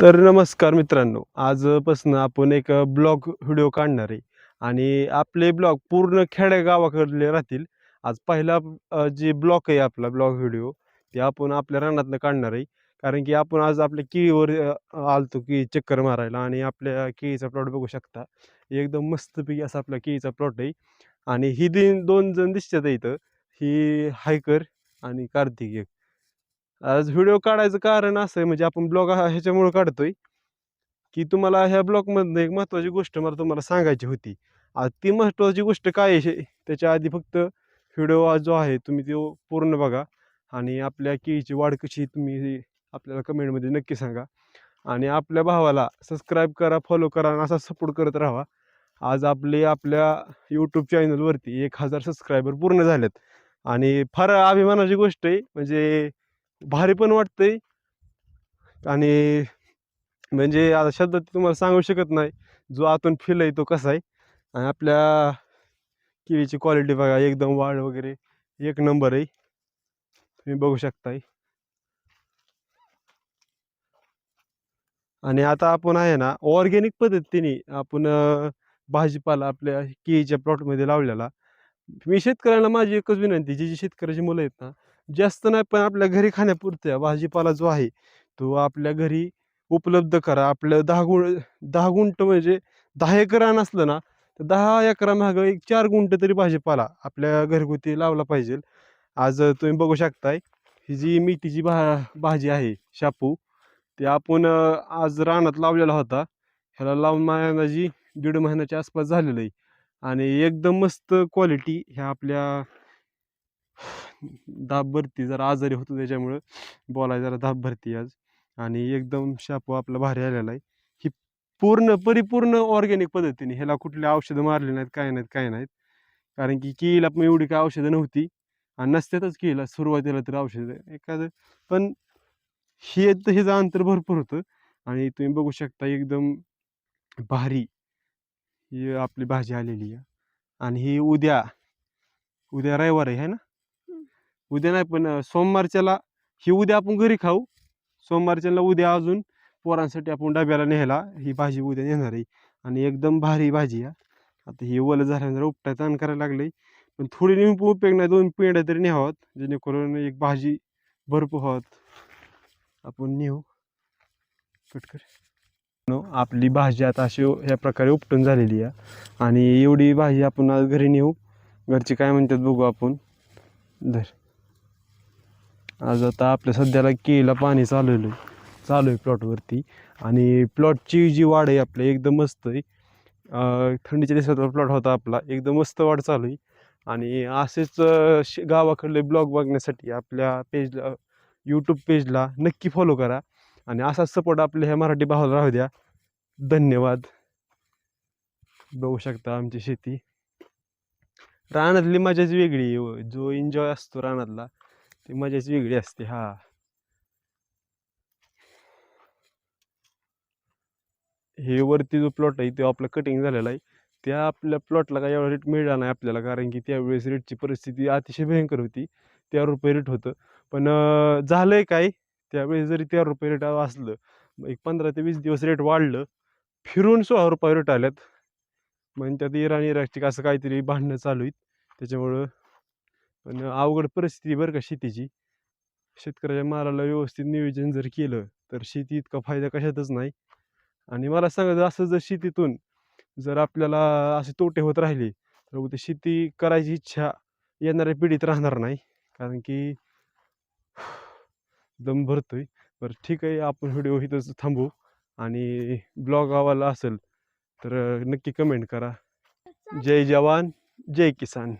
तर नमस्कार मित्रांनो आजपासून आपण एक ब्लॉग व्हिडिओ काढणार आहे. आणि आपले ब्लॉग पूर्ण खेडेगावाकडले राहतील. आज पहिला जे ब्लॉक आहे आपला ब्लॉग व्हिडिओ ते आपण आपल्या रानातनं काढणार आहे. कारण की आपण आज आपल्या केळीवर आलतो की चक्कर मारायला आणि आपल्या केळीचा प्लॉट बघू शकता. एकदम मस्तपैकी असा आपला केळीचा प्लॉट आहे. आणि ही दिन दोन जण दिसतात इथं. ही हायकर आणि कार्तिक एक आज व्हिडिओ काढायचं कारण असं आहे म्हणजे आपण ब्लॉग ह्याच्यामुळे काढतोय की तुम्हाला ह्या ब्लॉगमधनं एक महत्त्वाची गोष्ट मला तुम्हाला सांगायची होती. आज ती महत्त्वाची गोष्ट काय आहे शे- त्याच्या आधी फक्त व्हिडिओ जो आहे तुम्ही तो पूर्ण बघा आणि आपल्या केळीची वाढ कशी तुम्ही आपल्याला कमेंटमध्ये नक्की सांगा. आणि आपल्या भावाला सबस्क्राईब करा फॉलो करा आणि असा सपोर्ट करत राहा. आज आपले आपल्या यूट्यूब चॅनलवरती एक हजार सबस्क्रायबर पूर्ण झालेत. आणि फार अभिमानाची गोष्ट आहे म्हणजे भारी पण वाटतंय. आणि म्हणजे आता शब्दात तुम्हाला सांगू शकत नाही. जो आतून फील आहे तो कसा आहे. आणि आपल्या केळीची क्वालिटी बघा एकदम वाढ वगैरे. एक नंबर आहे. तुम्ही बघू शकताय. आणि आता आपण आहे ना ऑर्गॅनिक पद्धतीने आपण भाजीपाला आपल्या केळीच्या प्लॉटमध्ये लावलेला. मी शेतकऱ्यांना माझी एकच विनंती जी जी शेतकऱ्याची मुलं आहेत ना जास्त नाही पण आपल्या घरी खाण्यापुरत्या भाजीपाला जो आहे तो आपल्या घरी उपलब्ध करा. आपलं दहा गुण दहा गुंट म्हणजे दहा एकर रान असलं ना तर दहा एकरामागं एक चार गुंट तरी भाजीपाला आपल्या घरगुती लावला पाहिजे. आज तुम्ही बघू शकताय ही जी मेथीची भा भाजी आहे शापू ते आपण आज रानात लावलेला होता. ह्याला लावून माझी दीड महिन्याच्या आसपास झालेलं आहे. आणि एकदम मस्त क्वालिटी ह्या आपल्या दाब भरती जरा आजारी होतो त्याच्यामुळं बॉलाय जरा दाब भरती आज. आणि एकदम शापू आपला भारी आलेला आहे. ही पूर्ण परिपूर्ण ऑर्गॅनिक पद्धतीने ह्याला कुठले औषधं मारले नाहीत काय नाहीत काय नाहीत. कारण की केळीला पण एवढी काय औषधं नव्हती. आणि नसत्यातच केळीला सुरुवातीला तर औषधं. एखादं पण हे तर ह्याचं अंतर भरपूर होतं. आणि तुम्ही बघू शकता एकदम भारी ही आपली भाजी आलेली आहे. आणि ही उद्या उद्या रविवार आहे ना? उद्या नाही पण सोमवारच्याला ही उद्या आपण घरी खाऊ. सोमवारच्याला उद्या अजून पोरांसाठी आपण डब्याला न्यायला ही भाजी उद्या नेणार आहे. आणि एकदम भारी भाजी आहे. आता ही ओलं झाल्यानंतर उपटा ताण करायला लागले पण थोडी नेहमी उपयोग नाही दोन पेंड्या तरी न्यावात. जेणेकरून एक भाजी भरपूर हवत आपण नेऊ. कटकर आपली भाजी आता अशी ह्या प्रकारे उपटून झालेली आहे. आणि एवढी भाजी आपण आज घरी नेऊ. घरचे काय म्हणतात बघू आपण. धर. आज आता आपल्या सध्याला केळीला पाणी चालवलं आहे. चालू आहे प्लॉटवरती आणि प्लॉटची जी वाढ आहे आपल्या एकदम मस्त आहे. थंडीच्या दिवसात प्लॉट होता आपला. एकदम मस्त वाढ चालू आहे. आणि असेच श- गावाकडले ब्लॉग बघण्यासाठी आपल्या पेजला यूट्यूब पेजला नक्की फॉलो करा. आणि असाच सपोर्ट आपल्या ह्या मराठी भावाला राहू द्या. धन्यवाद. बघू शकता आमची शेती. रानातली मजाच वेगळी आहे. जो एन्जॉय असतो रानातला ती मजाच वेगळी असते हा. हे वरती जो प्लॉट आहे तो आपला कटिंग झालेला आहे. त्या आपल्या प्लॉटला काय एवढा रेट मिळाला नाही आपल्याला कारण की त्यावेळेस रेटची परिस्थिती अतिशय भयंकर होती. तेरा रुपये रेट होतं. पण झालं झालंय काय? त्यावेळेस जरी तेरा रुपये रेट असलं मग एक पंधरा ते वीस दिवस रेट वाढलं फिरून सोळा रुपये रेट आल्यात. म्हणजे त्यात इराण इराकची असं काहीतरी भांडणं चालू आहेत. त्याच्यामुळं पण अवघड परिस्थिती बरं का शेतीची. शेतकऱ्याच्या मालाला व्यवस्थित नियोजन जर केलं तर शेती इतका फायदा कशातच नाही. आणि मला सांगायचं असं जर शेतीतून जर आपल्याला असे तोटे होत राहिले तर उद्या शेती करायची इच्छा येणाऱ्या पिढीत राहणार नाही. कारण की दम भरतोय. बरं ठीक आहे आपण व्हिडिओ इथंच थांबू आणि ब्लॉग आवाला असेल तर नक्की कमेंट करा. जय जवान जय किसान.